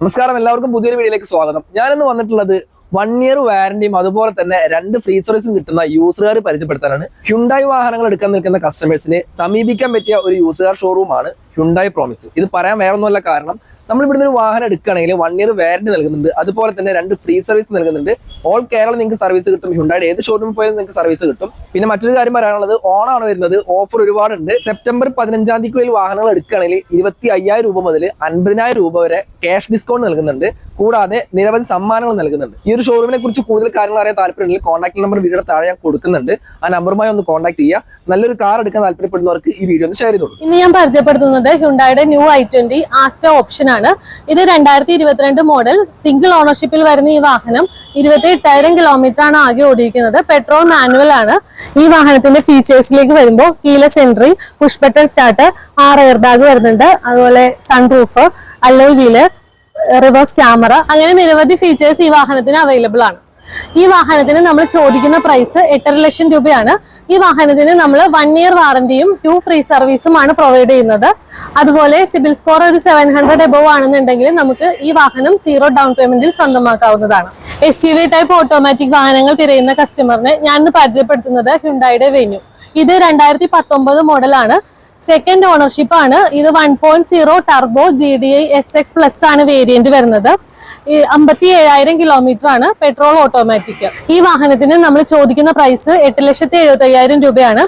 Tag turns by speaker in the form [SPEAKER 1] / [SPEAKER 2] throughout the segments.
[SPEAKER 1] നമസ്കാരം എല്ലാവർക്കും പുതിയൊരു വീഡിയോയിലേക്ക് സ്വാഗതം. ഞാനിന്ന് വന്നിട്ടുള്ളത് വൺ ഇയർ വാറന്റിയും അതുപോലെ തന്നെ രണ്ട് ഫ്രീ സർവീസും കിട്ടുന്ന യൂസുകാർ പരിചയപ്പെടുത്താനാണ്. ഹ്യുണ്ടായി വാഹനങ്ങൾ എടുക്കാൻ നിൽക്കുന്ന കസ്റ്റമേഴ്സിനെ സമീപിക്കാൻ പറ്റിയ ഒരു യൂസുകാർ ഷോറൂമാണ് ഹ്യുണ്ടായി പ്രോമിസ് ഇത് പറയാൻ വേറൊന്നുമല്ല കാരണം നമ്മൾ ഇവിടുന്ന് ഒരു വാഹനം എടുക്കുകയാണെങ്കിൽ വൺ ഇയർ വാറണ്ടി നൽകുന്നുണ്ട്. അതുപോലെ തന്നെ രണ്ട് ഫ്രീ സർവീസ് നൽകുന്നുണ്ട്. ഓൾ കേരള നിങ്ങൾക്ക് സർവീസ് കിട്ടും. ഹ്യുണ്ടായുടെ ഏത് ഷോറൂമിൽ പോയാലും നിങ്ങൾക്ക് സർവീസ് കിട്ടും. പിന്നെ മറ്റൊരു കാര്യം പറയാനുള്ളത് ഓണാണ് വരുന്നത്. ഓഫർ ഒരുപാടുണ്ട്. സെപ്റ്റംബർ പതിനഞ്ചാം തീയതിക്കുള്ളിൽ വാഹനങ്ങൾ എടുക്കുകയാണെങ്കിൽ ഇരുപത്തി അയ്യായിരം രൂപ മുതൽ അൻപതിനായിരം രൂപ വരെ ക്യാഷ് ഡിസ്കൗണ്ട് നൽകുന്നുണ്ട്. കൂടാതെ നിരവധി സമ്മാനങ്ങൾ നൽകുന്നുണ്ട്. ഈ ഒരു ഷോറൂമിനെ കുറിച്ച് കൂടുതൽ കാര്യങ്ങൾ അറിയാൻ താല്പര്യമുണ്ടെങ്കിൽ കോൺടാക്ട് നമ്പർ വീഡിയോ താഴെ ഞാൻ കൊടുക്കുന്നുണ്ട്. ആ നമ്പറുമായി ഒന്ന് കോൺടാക്ട് ചെയ്യുക. നല്ലൊരു കാർ എടുക്കാൻ താല്പര്യപ്പെടുന്നവർക്ക് ഈ വീഡിയോ ഒന്ന് ഷെയർ ചെയ്തോളൂ.
[SPEAKER 2] ഇന്ന് ഞാൻ പരിചയപ്പെടുത്തുന്നത് ഹുണ്ടായുടെ new I twenty Asta option ആണ്. ഇത് രണ്ടായിരത്തി ഇരുപത്തിരണ്ട് മോഡൽ സിംഗിൾ ഓണർഷിപ്പിൽ വരുന്ന ഈ വാഹനം ഇരുപത്തി എട്ടായിരം കിലോമീറ്റർ ആണ് ആകെ ഓടിയിരിക്കുന്നത്. പെട്രോൾ മാനുവൽ ആണ്. ഈ വാഹനത്തിന്റെ ഫീച്ചേഴ്സിലേക്ക് വരുമ്പോൾ keyless entry push button start ആറ് എയർ ബാഗ് വരുന്നുണ്ട്. അതുപോലെ sunroof alloy wheel reverse camera അങ്ങനെ നിരവധി ഫീച്ചേഴ്സ് ഈ വാഹനത്തിന് അവൈലബിൾ ആണ്. ഈ വാഹനത്തിന് നമ്മൾ ചോദിക്കുന്ന പ്രൈസ് എട്ടര ലക്ഷം രൂപയാണ്. ഈ വാഹനത്തിന് നമ്മൾ വൺ ഇയർ വാറന്റിയും ടു ഫ്രീ സർവീസുമാണ് പ്രൊവൈഡ് ചെയ്യുന്നത്. അതുപോലെ സിബിൽ സ്കോർ ഒരു സെവൻ ഹൺഡ്രഡ് എബോവ് ആണെന്നുണ്ടെങ്കിൽ നമുക്ക് ഈ വാഹനം സീറോ ഡൗൺ പേയ്മെന്റിൽ സ്വന്തമാക്കാവുന്നതാണ്. എസ് വി ടൈപ്പ് ഓട്ടോമാറ്റിക് വാഹനങ്ങൾ തിരയുന്ന കസ്റ്റമറിനെ ഞാൻ പരിചയപ്പെടുത്തുന്നത് ഹ്യുണ്ടായുടെ വെന്യൂ ഇത് രണ്ടായിരത്തി പത്തൊമ്പത് മോഡലാണ് സെക്കൻഡ് ഓണർഷിപ്പ് ആണ്. ഇത് one point zero turbo G D I S X plus ആണ് വേരിയന്റ് വരുന്നത്. ഈ അമ്പത്തി ഏഴായിരം കിലോമീറ്റർ ആണ് പെട്രോൾ ഓട്ടോമാറ്റിക് ഈ വാഹനത്തിന് നമ്മൾ ചോദിക്കുന്ന പ്രൈസ് എട്ട് ലക്ഷത്തി എഴുപത്തി അയ്യായിരം രൂപയാണ്.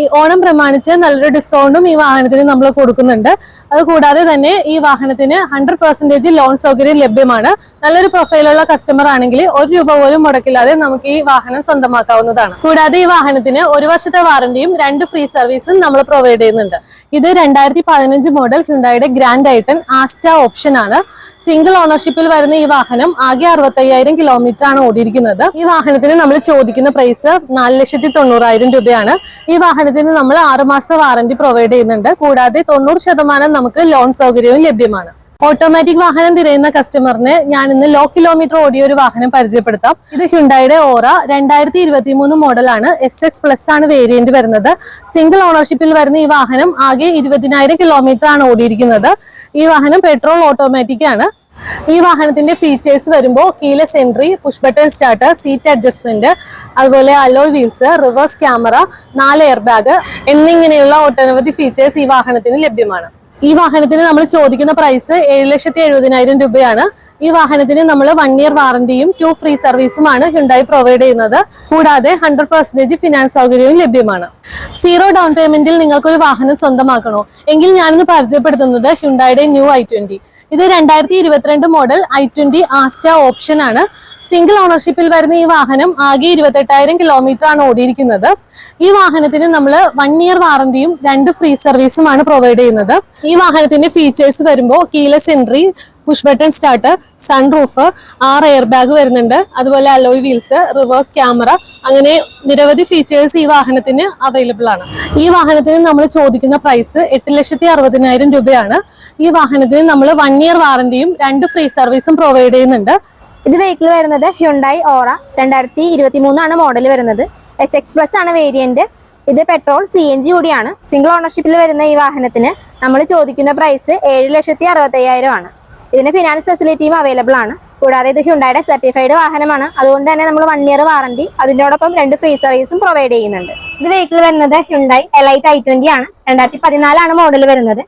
[SPEAKER 2] ഈ ഓണം പ്രമാണിച്ച് നല്ലൊരു ഡിസ്കൗണ്ടും ഈ വാഹനത്തിന് നമ്മൾ കൊടുക്കുന്നുണ്ട്. അത് കൂടാതെ തന്നെ ഈ വാഹനത്തിന് ഹൺഡ്രഡ് പെർസെന്റേജ് ലോൺ സൗകര്യം ലഭ്യമാണ്. നല്ലൊരു പ്രൊഫൈലുള്ള കസ്റ്റമർ ആണെങ്കിൽ ഒരു രൂപ പോലും മുടക്കില്ലാതെ നമുക്ക് ഈ വാഹനം സ്വന്തമാക്കാവുന്നതാണ്. കൂടാതെ ഈ വാഹനത്തിന് ഒരു വർഷത്തെ വാറണ്ടിയും രണ്ട് ഫ്രീ സർവീസും നമ്മൾ പ്രൊവൈഡ് ചെയ്യുന്നുണ്ട്. ഇത് രണ്ടായിരത്തി പതിനഞ്ച് model ഹ്യുണ്ടായുടെ grand I ten Asta option ആണ്. സിംഗിൾ ഓണർഷിപ്പിൽ വരുന്ന ഈ വാഹനം ആകെ അറുപത്തയ്യായിരം കിലോമീറ്റർ ആണ് ഓടിയിരിക്കുന്നത്. ഈ വാഹനത്തിന് നമ്മൾ ചോദിക്കുന്ന പ്രൈസ് നാല് ലക്ഷത്തി തൊണ്ണൂറായിരം രൂപയാണ്. ഈ വാഹനത്തിന് നമ്മൾ ആറുമാസ വാറന്റി പ്രൊവൈഡ് ചെയ്യുന്നുണ്ട്. കൂടാതെ തൊണ്ണൂറ് ശതമാനം നമുക്ക് ലോൺ സൗകര്യവും ലഭ്യമാണ്. ഓട്ടോമാറ്റിക് വാഹനം തിരയുന്ന കസ്റ്റമറിന് ഞാൻ ഇന്ന് ലോ കിലോമീറ്റർ ഓടിയ ഒരു വാഹനം പരിചയപ്പെടുത്താം. ഇത് ഹ്യുണ്ടായുടെ ഓറ രണ്ടായിരത്തി ഇരുപത്തി മൂന്ന് മോഡലാണ്. എസ് എക്സ് പ്ലസ് ആണ് വേരിയന്റ് വരുന്നത്. സിംഗിൾ ഓണർഷിപ്പിൽ വരുന്ന ഈ വാഹനം ആകെ ഇരുപതിനായിരം കിലോമീറ്റർ ആണ് ഓടിയിരിക്കുന്നത്. ഈ വാഹനം പെട്രോൾ ഓട്ടോമാറ്റിക് ആണ്. ഈ വാഹനത്തിന്റെ ഫീച്ചേഴ്സ് വരുമ്പോൾ keyless entry push button start seat adjustment അതുപോലെ അലോയ് വീൽസ് റിവേഴ്സ് ക്യാമറ നാല് എയർ ബാഗ് എന്നിങ്ങനെയുള്ള ഒട്ടനവധി ഫീച്ചേഴ്സ് ഈ വാഹനത്തിന് ലഭ്യമാണ്. ഈ വാഹനത്തിന് നമ്മൾ ചോദിക്കുന്ന പ്രൈസ് ഏഴ് ലക്ഷത്തി എഴുപതിനായിരം രൂപയാണ്. ഈ വാഹനത്തിന് നമ്മൾ വൺ ഇയർ വാറന്റിയും ടു ഫ്രീ സർവീസുമാണ് ഹ്യുണ്ടായി പ്രൊവൈഡ് ചെയ്യുന്നത്. കൂടാതെ ഹൺഡ്രഡ് പെർസെന്റേജ് ഫിനാൻസ് സൗകര്യവും ലഭ്യമാണ്. സീറോ ഡൗൺ പേയ്മെന്റിൽ നിങ്ങൾക്കൊരു വാഹനം സ്വന്തമാക്കണോ? എങ്കിൽ ഞാനിന്ന് പരിചയപ്പെടുത്തുന്നത് ഹ്യുണ്ടായുടെ ന്യൂ ഐ ട്വന്റി ഇത് രണ്ടായിരത്തി ഇരുപത്തിരണ്ട് model I twenty Asta option ആണ് സിംഗിൾ ഓണർഷിപ്പിൽ വരുന്ന ഈ വാഹനം ആകെ ഇരുപത്തെട്ടായിരം കിലോമീറ്റർ ആണ് ഓടിയിരിക്കുന്നത്. ഈ വാഹനത്തിന് നമ്മൾ വൺ ഇയർ വാറന്റിയും രണ്ട് ഫ്രീ സർവീസുമാണ് പ്രൊവൈഡ് ചെയ്യുന്നത്. ഈ വാഹനത്തിന്റെ ഫീച്ചേഴ്സ് വരുമ്പോൾ keyless entry push button start sunroof ആറ് എയർ ബാഗ് വരുന്നുണ്ട്. അതുപോലെ അലോയ് വീൽസ് റിവേഴ്സ് ക്യാമറ അങ്ങനെ നിരവധി ഫീച്ചേഴ്സ് ഈ വാഹനത്തിന് അവൈലബിൾ ആണ്. ഈ വാഹനത്തിന് നമ്മൾ ചോദിക്കുന്ന പ്രൈസ് എട്ട് ലക്ഷത്തി അറുപതിനായിരം രൂപയാണ്. ഈ വാഹനത്തിന് നമ്മൾ വൺ ഇയർ വാറന്റിയും രണ്ട് ഫ്രീ സർവീസും പ്രൊവൈഡ് ചെയ്യുന്നുണ്ട്.
[SPEAKER 3] ഇത് വെഹിക്കിൾ വരുന്നത് ഹ്യുണ്ടായി ഓറ രണ്ടായിരത്തി ഇരുപത്തി മൂന്നാണ് മോഡൽ വരുന്നത്. എസ് എക്സ് പ്ലസ് ആണ് വേരിയന്റ് ഇത് പെട്രോൾ സി എൻ ജി കൂടിയാണ്. സിംഗിൾ ഓണർഷിപ്പിൽ വരുന്ന ഈ വാഹനത്തിന് നമ്മൾ ചോദിക്കുന്ന പ്രൈസ് ഏഴ് ലക്ഷത്തി അറുപത്തയ്യായിരം ആണ്. ഇതിന് ഫിനാൻസ് ഫെസിലിറ്റിയും അവൈലബിൾ ആണ്. കൂടാതെ ഇത് ഹ്യുണ്ടായുടെ സർട്ടിഫൈഡ് വാഹനമാണ്. അതുകൊണ്ട് തന്നെ നമ്മൾ വൺ ഇയർ വാറണ്ടി അതിനോടൊപ്പം രണ്ട് ഫ്രീ സർവീസും പ്രൊവൈഡ് ചെയ്യുന്നുണ്ട്. ഇത് വെഹിക്കിൾ വരുന്നത് ഹ്യുണ്ടായി എലൈറ്റ് ഐ ട്വന്റി ആണ്. രണ്ടായിരത്തി പതിനാലാണ് മോഡൽ വരുന്നത്.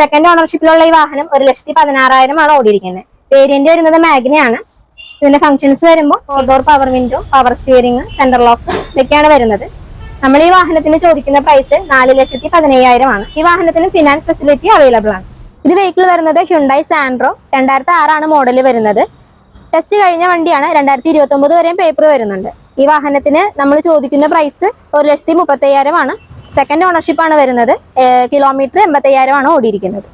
[SPEAKER 3] സെക്കൻഡ് ഓണർഷിപ്പിലുള്ള ഈ വാഹനം ഒരു ലക്ഷത്തി പതിനാറായിരം ആണ് ഓടിയിരിക്കുന്നത്. വേരിയന്റ് വരുന്നത് മാഗ്നയാണ് ഇതിന്റെ ഫംഗ്ഷൻസ് വരുമ്പോൾ four door power window power steering centre lock ഇതൊക്കെയാണ് വരുന്നത്. നമ്മൾ ഈ വാഹനത്തിന് ചോദിക്കുന്ന പ്രൈസ് നാല് ലക്ഷത്തി പതിനയ്യായിരം ആണ് ഈ വാഹനത്തിന് ഫിനാൻസ് ഫെസിലിറ്റി അവൈലബിൾ ആണ്. ഇത് വെഹിക്കിൾ വരുന്നത് ഹ്യുണ്ടായി സാൻഡ്രോ രണ്ടായിരത്തി ആറാണ് മോഡൽ വരുന്നത്. ടെസ്റ്റ് കഴിഞ്ഞ വണ്ടിയാണ് രണ്ടായിരത്തി ഇരുപത്തി ഒമ്പത് വരെയും പേപ്പർ വരുന്നുണ്ട്. ഈ വാഹനത്തിന് നമ്മൾ ചോദിക്കുന്ന പ്രൈസ് ഒരു ലക്ഷത്തി മുപ്പത്തയ്യായിരം ആണ് സെക്കൻഡ് ഓണർഷിപ്പ് ആണ് വരുന്നത്. കിലോമീറ്റർ എൺപത്തയ്യായിരം ആണ് ഓടിയിരിക്കുന്നത്.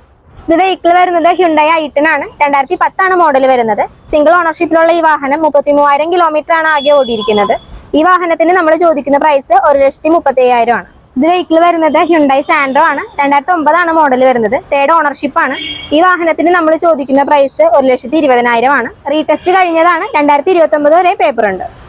[SPEAKER 3] ഇത് വെഹിക്കിൾ വരുന്നത് ഹ്യുണ്ടായി ആണ്. രണ്ടായിരത്തി പത്താണ് മോഡൽ വരുന്നത്. സിംഗിൾ ഓണർഷിപ്പിലുള്ള ഈ വാഹനം മുപ്പത്തി മൂവായിരം കിലോമീറ്റർ ആണ് ആകെ ഓടിയിരിക്കുന്നത്. ഈ വാഹനത്തിന് നമ്മൾ ചോദിക്കുന്ന പ്രൈസ് ഒരു ലക്ഷത്തി മുപ്പത്തി ആണ് ഇത് വെഹിക്കിൾ വരുന്നത് ഹ്യുണ്ടായി സാൻഡോ ആണ്. രണ്ടായിരത്തി ഒമ്പതാണ് മോഡൽ വരുന്നത്. തേർഡ് ഓണർഷിപ്പ് ആണ്. ഈ വാഹനത്തിന് നമ്മൾ ചോദിക്കുന്ന പ്രൈസ് ഒരു ലക്ഷത്തി ഇരുപതിനായിരം ആണ്. റീടെസ്റ്റ് കഴിഞ്ഞതാണ്. രണ്ടായിരത്തി ഇരുപത്തി ഒമ്പത് വരെ പേപ്പർ ഉണ്ട്.